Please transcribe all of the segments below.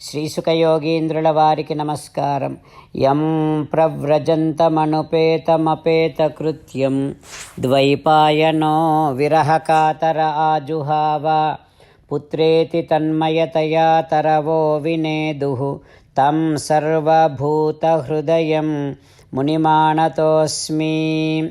శ్రీసుఖయోగీంద్రుల వారికి నమస్కారం. యం ప్రవ్రజంతమనుపేతమపేతకృత్యం. ద్వైపాయనో విరహకాతర ఆజుహావ. పుత్రేతి తన్మయతయా తరవో వినేదు. తం సర్వభూతహృదయం మునిమానతోస్మి.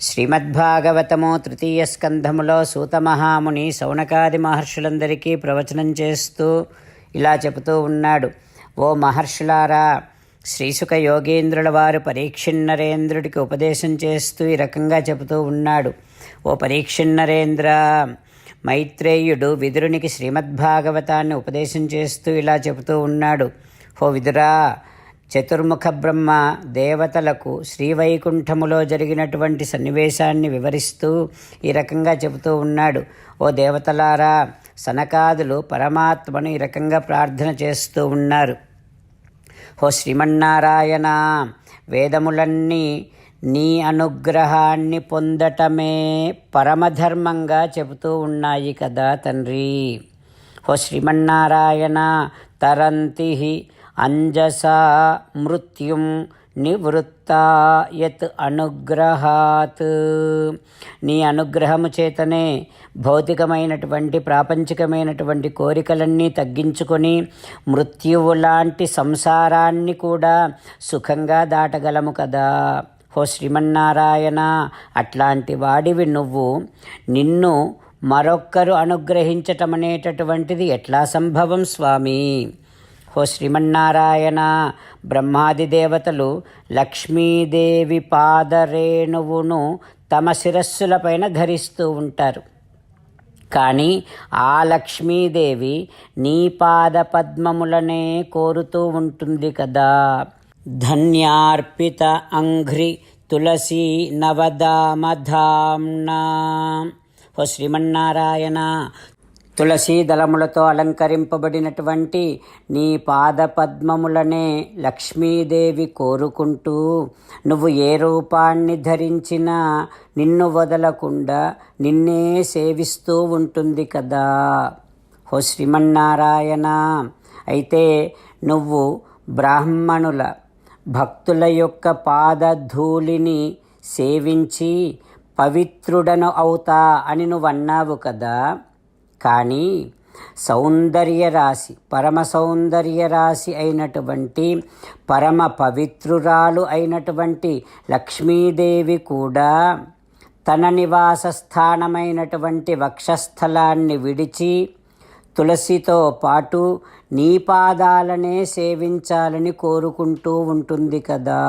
శ్రీమద్భాగవతము తృతీయ స్కంధములో సూతమహాముని సౌనకాది మహర్షులందరికీ ప్రవచనం చేస్తూ ఇలా చెబుతూ ఉన్నాడు. ఓ మహర్షులారా శ్రీసుఖ యోగేంద్రుల వారు పరీక్షిన్నరేంద్రుడికి ఉపదేశం చేస్తూ ఈ రకంగా చెబుతూ ఉన్నాడు. ఓ పరీక్షిన్నరేంద్ర మైత్రేయుడు విదురునికి శ్రీమద్భాగవతాన్ని ఉపదేశం చేస్తూ ఇలా చెబుతూ ఉన్నాడు. ఓ విదురా చతుర్ముఖ బ్రహ్మ దేవతలకు శ్రీవైకుంఠములో జరిగినటువంటి సన్నివేశాన్ని వివరిస్తూ ఈ రకంగా చెబుతూ ఉన్నాడు. ఓ దేవతలారా సనకాదులు పరమాత్మను ఈ రకంగా ప్రార్థన చేస్తూ ఉన్నారు. ఓ శ్రీమన్నారాయణ వేదములన్నీ నీ అనుగ్రహాన్ని పొందటమే పరమధర్మంగా చెబుతూ ఉన్నాయి కదా తండ్రి. ఓ శ్రీమన్నారాయణ తరంతి అంజసా మృత్యుం నివృత్తా యత్ అనుగ్రహాత్. నీ అనుగ్రహము చేతనే భౌతికమైనటువంటి ప్రాపంచికమైనటువంటి కోరికలన్నీ తగ్గించుకొని మృత్యువు లాంటి సంసారాన్ని కూడా సుఖంగా దాటగలము కదా. హో శ్రీమన్నారాయణ అట్లాంటి వాడివి నువ్వు. నిన్ను మరొక్కరు అనుగ్రహించటం అనేటటువంటిది ఎట్లా సంభవం స్వామి? ఓ శ్రీమన్నారాయణ బ్రహ్మాది దేవతలు లక్ష్మీదేవి పాదరేణువును తమ శిరస్సులపైన ధరిస్తూ ఉంటారు. కానీ ఆ లక్ష్మీదేవి నీ పాద పద్మములనే కోరుతూ ఉంటుంది కదా. ధన్యార్పిత అంఘ్రి తులసి నవదామధామ్నా. ఓ శ్రీమన్నారాయణ తులసీ దళములతో అలంకరింపబడినటువంటి నీ పాద పద్మములనే లక్ష్మీదేవి కోరుకుంటూ నువ్వు ఏ రూపాన్ని ధరించినా నిన్ను వదలకుండా నిన్నే సేవిస్తూ ఉంటుంది కదా. హో శ్రీమన్నారాయణ! అయితే నువ్వు బ్రాహ్మణుల భక్తుల యొక్క పాదధూళిని సేవించి పవిత్రుడను అవుతా అని నువ్వు అన్నావు కదా. కానీ సౌందర్య రాశి పరమ సౌందర్య రాశి అయినటువంటి పరమ పవిత్రురాలు అయినటువంటి లక్ష్మీదేవి కూడా తన నివాస స్థానమైనటువంటి వక్షస్థలాన్ని విడిచి తులసితో పాటు నీ పాదాలనే సేవించాలని కోరుకుంటూ ఉంటుంది కదా.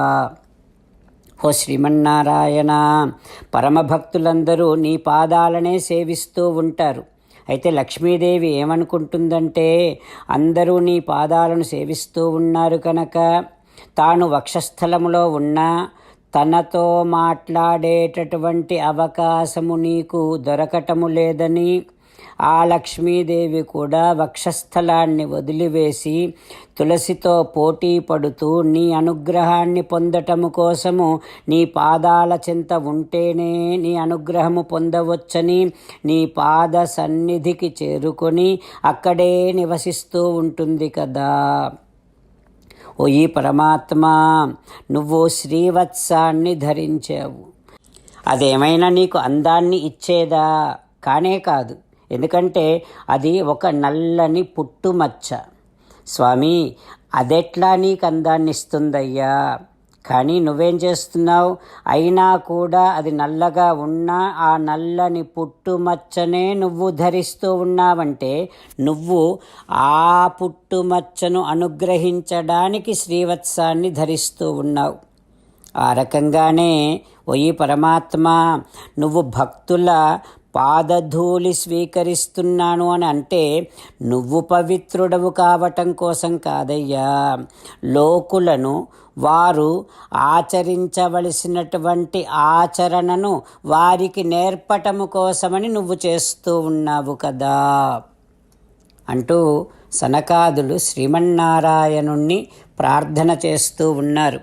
ఓ శ్రీమన్నారాయణ పరమభక్తులందరూ నీ పాదాలనే సేవిస్తూ ఉంటారు. అయితే లక్ష్మీదేవి ఏమనుకుంటుందంటే అందరూ నీ పాదాలను సేవిస్తూ ఉన్నారు కనుక తాను వక్షస్థలములో ఉన్నా తనతో మాట్లాడేటటువంటి అవకాశము నీకు దొరకటము లేదని ఆ లక్ష్మీదేవి కూడా వక్షస్థలాన్ని వదిలివేసి తులసితో పోటీ పడుతూ నీ అనుగ్రహాన్ని పొందటము కోసము నీ పాదాల చింత ఉంటేనే నీ అనుగ్రహము పొందవచ్చని నీ పాద సన్నిధికి చేరుకొని అక్కడే నివసిస్తూ ఉంటుంది కదా. ఓ ఈ పరమాత్మ నువ్వు శ్రీవత్సాన్ని ధరించావు. అదేమైనా నీకు అందాన్ని ఇచ్చేదా? కానే కాదు. ఎందుకంటే అది ఒక నల్లని పుట్టుమచ్చ. స్వామి అదెట్లా నీకు అందాన్ని ఇస్తుందయ్యా కానీ నువ్వేం చేస్తున్నావు? అయినా కూడా అది నల్లగా ఉన్నా ఆ నల్లని పుట్టుమచ్చనే నువ్వు ధరిస్తూ ఉన్నావంటే నువ్వు ఆ పుట్టుమచ్చను అనుగ్రహించడానికి శ్రీవత్సాన్ని ధరిస్తూ ఉన్నావు. ఆ రకంగానే ఒయ్యి పరమాత్మ నువ్వు భక్తుల పాదధూళి స్వీకరిస్తున్నాను అని అంటే నువ్వు పవిత్రుడవు కావటం కోసం కాదయ్యా. లోకులను వారు ఆచరించవలసినటువంటి ఆచరణను వారికి నేర్పటము కోసమని నువ్వు చేస్తూ ఉన్నావు కదా. అంటూ సనకాదులు శ్రీమన్నారాయణుణ్ణి ప్రార్థన చేస్తూ ఉన్నారు.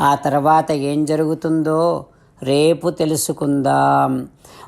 ఆ తర్వాత ఏం జరుగుతుందో రేపు తెలుసుకుందాం.